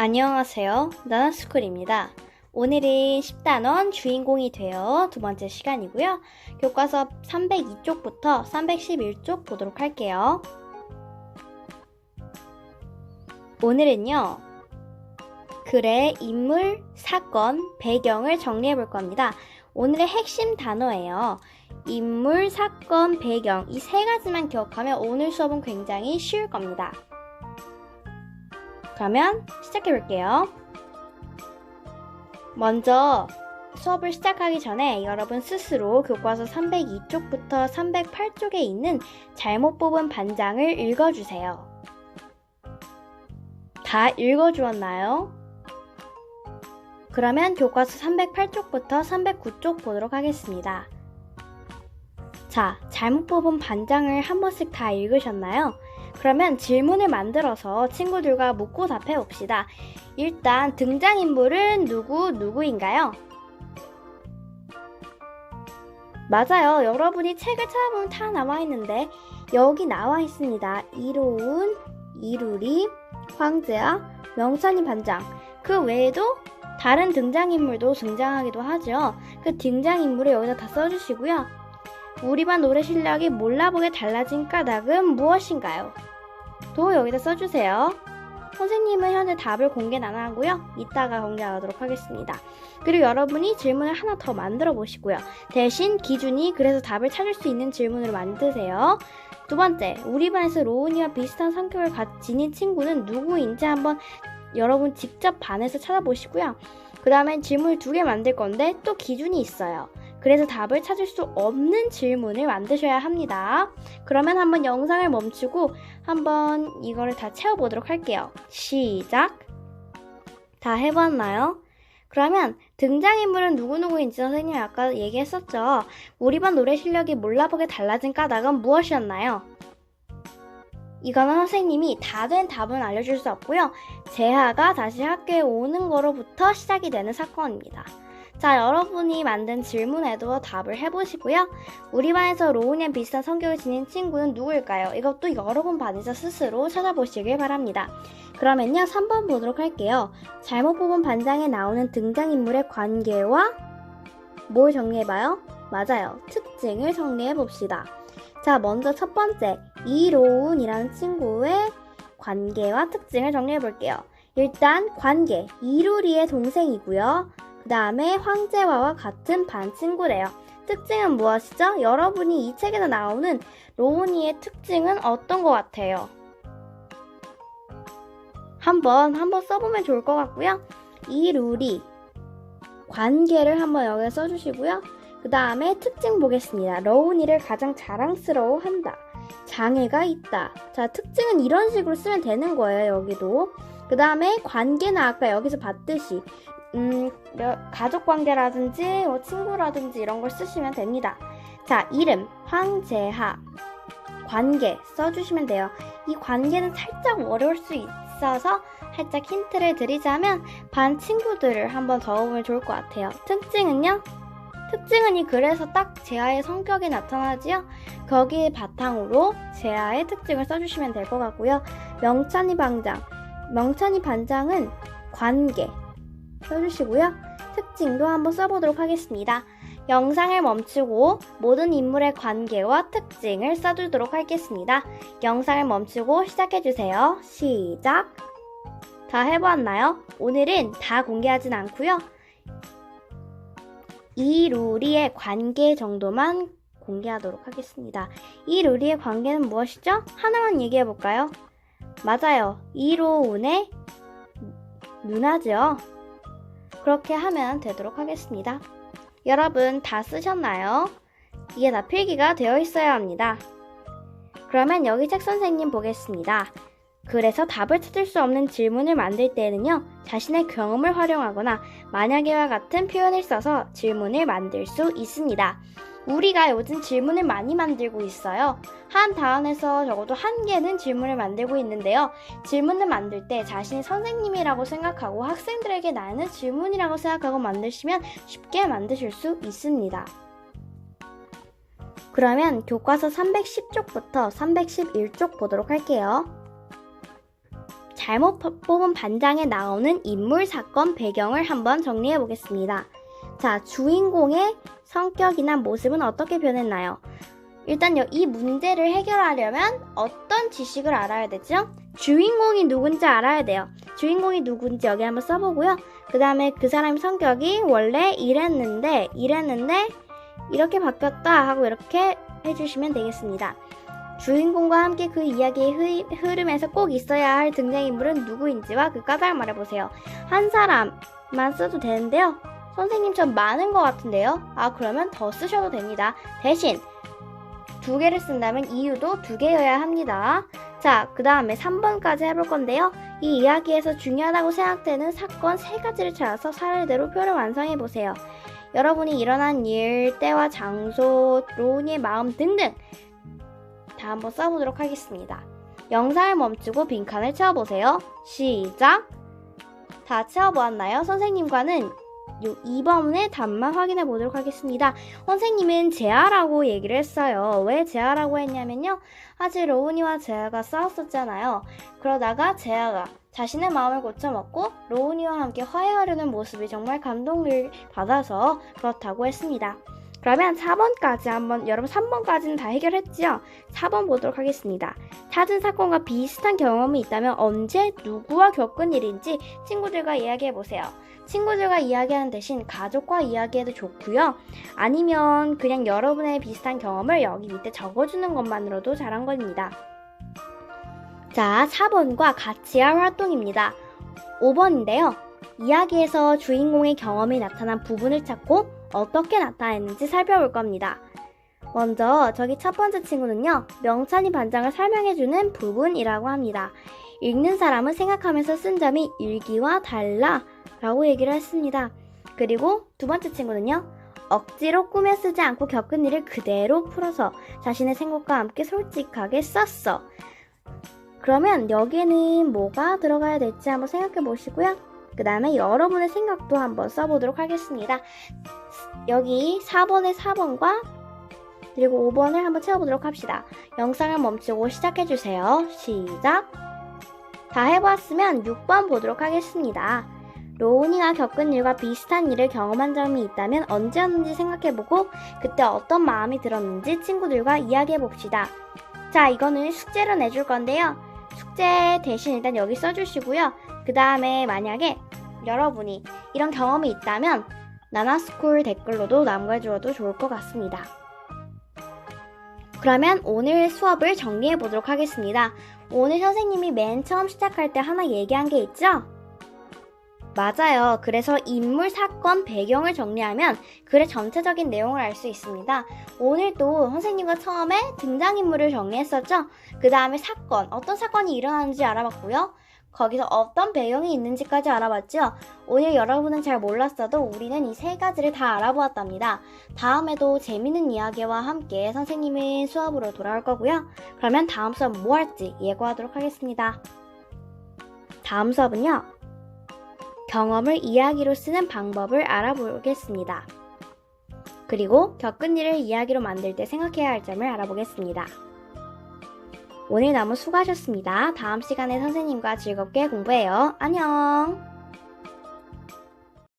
안녕하세요. 나나스쿨입니다. 오늘은 10단원 주인공이 되어 두 번째 시간이고요. 교과서 302쪽부터 311쪽 보도록 할게요. 오늘은요. 글의 인물, 사건, 배경을 정리해 볼 겁니다. 오늘의 핵심 단어예요. 인물, 사건, 배경 이 세 가지만 기억하면 오늘 수업은 굉장히 쉬울 겁니다. 그러면 시작해 볼게요. 먼저 수업을 시작하기 전에 여러분 스스로 교과서 302쪽부터 308쪽에 있는 잘못 뽑은 반장을 읽어주세요. 다 읽어주었나요? 그러면 교과서 308쪽부터 309쪽 보도록 하겠습니다. 자, 잘못 뽑은 반장을 한 번씩 다 읽으셨나요? 그러면 질문을 만들어서 친구들과 묻고 답해 봅시다. 일단 등장인물은 누구 누구인가요? 맞아요. 여러분이 책을 찾아보면 다 나와 있는데 여기 나와 있습니다. 이로운, 이루리, 황제아, 명찬이 반장. 그 외에도 다른 등장인물도 등장하기도 하죠. 그 등장인물을 여기다 다 써주시고요. 우리 반 노래 실력이 몰라보게 달라진 까닭은 무엇인가요? 도 여기다 써주세요. 선생님은 현재 답을 공개는 안 하고요. 이따가 공개하도록 하겠습니다. 그리고 여러분이 질문을 하나 더 만들어 보시고요. 대신 기준이 그래서 답을 찾을 수 있는 질문으로 만드세요. 두 번째, 우리 반에서 로운이와 비슷한 성격을 지닌 친구는 누구인지 한번 여러분 직접 반에서 찾아보시고요. 그 다음에 질문을 두 개 만들 건데 또 기준이 있어요. 그래서 답을 찾을 수 없는 질문을 만드셔야 합니다. 그러면 한번 영상을 멈추고 한번 이거를 다 채워보도록 할게요. 시작! 다 해봤나요? 그러면 등장인물은 누구누구인지 선생님이 아까 얘기했었죠. 우리 반 노래 실력이 몰라보게 달라진 까닭은 무엇이었나요? 이거는 선생님이 다 된 답은 알려줄 수 없고요. 재하가 다시 학교에 오는 거로부터 시작이 되는 사건입니다. 자, 여러분이 만든 질문에도 답을 해보시고요. 우리 반에서 로운이랑 비슷한 성격을 지닌 친구는 누구일까요? 이것도 여러 번 받으셔 스스로 찾아보시길 바랍니다. 그러면요, 3번 보도록 할게요. 잘못 뽑은 반장에 나오는 등장인물의 관계와 뭘 정리해봐요? 맞아요. 특징을 정리해봅시다. 자, 먼저 첫 번째, 이로운이라는 친구의 관계와 특징을 정리해볼게요. 일단, 관계. 이루리의 동생이고요. 그 다음에 황제와와 같은 반 친구래요. 특징은 무엇이죠? 여러분이 이 책에서 나오는 로우니의 특징은 어떤 것 같아요? 한번 한번 써보면 좋을 것 같고요. 이 룰이 관계를 한번 여기에 써주시고요. 그 다음에 특징 보겠습니다. 로우니를 가장 자랑스러워한다. 장애가 있다. 자, 특징은 이런 식으로 쓰면 되는 거예요, 여기도. 그 다음에 관계는 아까 여기서 봤듯이 음, 가족 관계라든지 뭐 친구라든지 이런 걸 쓰시면 됩니다. 자, 이름 황재하 관계 써주시면 돼요. 이 관계는 살짝 어려울 수 있어서 살짝 힌트를 드리자면 반 친구들을 한번 적어보면 좋을 것 같아요. 특징은요? 특징은 이 글에서 딱 재하의 성격이 나타나지요. 거기에 바탕으로 재하의 특징을 써주시면 될 것 같고요. 명찬이 반장. 명찬이 반장은 관계, 써주시고요. 특징도 한번 써보도록 하겠습니다. 영상을 멈추고 모든 인물의 관계와 특징을 써주도록 하겠습니다. 영상을 멈추고 시작해주세요. 시작! 다 해보았나요? 오늘은 다 공개하진 않고요. 이 루리의 관계 정도만 공개하도록 하겠습니다. 이 루리의 관계는 무엇이죠? 하나만 얘기해볼까요? 맞아요. 이로운의 누나죠. 그렇게 하면 되도록 하겠습니다. 여러분 다 쓰셨나요? 이게 다 필기가 되어 있어야 합니다. 그러면 여기 책 선생님 보겠습니다. 그래서 답을 찾을 수 없는 질문을 만들 때에는요, 자신의 경험을 활용하거나 만약에와 같은 표현을 써서 질문을 만들 수 있습니다. 우리가 요즘 질문을 많이 만들고 있어요. 한 단원에서 적어도 한 개는 질문을 만들고 있는데요. 질문을 만들 때 자신이 선생님이라고 생각하고 학생들에게 나는 질문이라고 생각하고 만드시면 쉽게 만드실 수 있습니다. 그러면 교과서 310쪽부터 311쪽 보도록 할게요. 잘못 퍼- 뽑은 반장에 나오는 인물, 사건, 배경을 한번 정리해 보겠습니다. 자, 주인공의 성격이나 모습은 어떻게 변했나요? 일단 여- 이 문제를 해결하려면 어떤 지식을 알아야 되죠? 주인공이 누군지 알아야 돼요. 주인공이 누군지 여기 한번 써보고요. 그 다음에 그 사람의 성격이 원래 이랬는데, 이랬는데, 이렇게 바뀌었다 하고 이렇게 해주시면 되겠습니다. 주인공과 함께 그 이야기의 흐- 흐름에서 꼭 있어야 할 등장인물은 누구인지와 그 까닭을 말해보세요. 한 사람만 써도 되는데요. 선생님 좀 많은 것 같은데요. 아, 그러면 더 쓰셔도 됩니다. 대신 두 개를 쓴다면 이유도 두 개여야 합니다. 자, 그 다음에 3번까지 해볼 건데요. 이 이야기에서 중요하다고 생각되는 사건 세 가지를 찾아서 사례대로 표를 완성해 보세요. 여러분이 일어난 일, 때와 장소, 로운이의 마음 등등 다 한번 써보도록 하겠습니다. 영상을 멈추고 빈칸을 채워보세요. 시작! 다 채워보았나요? 선생님과는 요 2번의 답만 확인해 보도록 하겠습니다. 선생님은 재아라고 얘기를 했어요. 왜 재아라고 했냐면요. 아직 로운이와 재아가 싸웠었잖아요. 그러다가 재아가 자신의 마음을 고쳐먹고 로운이와 함께 화해하려는 모습이 정말 감동을 받아서 그렇다고 했습니다. 그러면 4번까지 한번 여러분 3번까지는 다 해결했지요? 4번 보도록 하겠습니다. 찾은 사건과 비슷한 경험이 있다면 언제 누구와 겪은 일인지 친구들과 이야기해 보세요. 친구들과 이야기하는 대신 가족과 이야기해도 좋고요. 아니면 그냥 여러분의 비슷한 경험을 여기 밑에 적어주는 것만으로도 잘한 겁니다. 자, 4번과 같이 할 활동입니다. 5번인데요. 이야기에서 주인공의 경험이 나타난 부분을 찾고 어떻게 나타냈는지 살펴볼 겁니다. 먼저 저기 첫 번째 친구는요. 명찬이 반장을 설명해주는 부분이라고 합니다. 읽는 사람은 생각하면서 쓴 점이 일기와 달라 라고 얘기를 했습니다. 그리고 두 번째 친구는요. 억지로 꾸며 쓰지 않고 겪은 일을 그대로 풀어서 자신의 생각과 함께 솔직하게 썼어. 그러면 여기에는 뭐가 들어가야 될지 한번 생각해 보시고요. 그 다음에 여러분의 생각도 한번 써보도록 하겠습니다. 여기 4번의 4번과 그리고 5번을 한번 채워보도록 합시다. 영상을 멈추고 시작해주세요. 시작! 다 해보았으면 6번 보도록 하겠습니다. 로운이가 겪은 일과 비슷한 일을 경험한 점이 있다면 언제였는지 생각해보고 그때 어떤 마음이 들었는지 친구들과 이야기해봅시다. 자, 이거는 숙제로 내줄 건데요. 숙제 대신 일단 여기 써주시고요. 그 다음에 만약에 여러분이 이런 경험이 있다면 나나스쿨 댓글로도 남겨주어도 좋을 것 같습니다. 그러면 오늘 수업을 정리해 보도록 하겠습니다. 오늘 선생님이 맨 처음 시작할 때 하나 얘기한 게 있죠? 맞아요. 그래서 인물, 사건, 배경을 정리하면 글의 전체적인 내용을 알 수 있습니다. 오늘도 선생님과 처음에 등장인물을 정리했었죠? 그 다음에 사건, 어떤 사건이 일어나는지 알아봤고요. 거기서 어떤 배경이 있는지까지 알아봤죠? 오늘 여러분은 잘 몰랐어도 우리는 이 세 가지를 다 알아보았답니다. 다음에도 재밌는 이야기와 함께 선생님의 수업으로 돌아올 거고요. 그러면 다음 수업 뭐 할지 예고하도록 하겠습니다. 다음 수업은요. 경험을 이야기로 쓰는 방법을 알아보겠습니다. 그리고 겪은 일을 이야기로 만들 때 생각해야 할 점을 알아보겠습니다. 오늘 너무 수고하셨습니다. 다음 시간에 선생님과 즐겁게 공부해요. 안녕!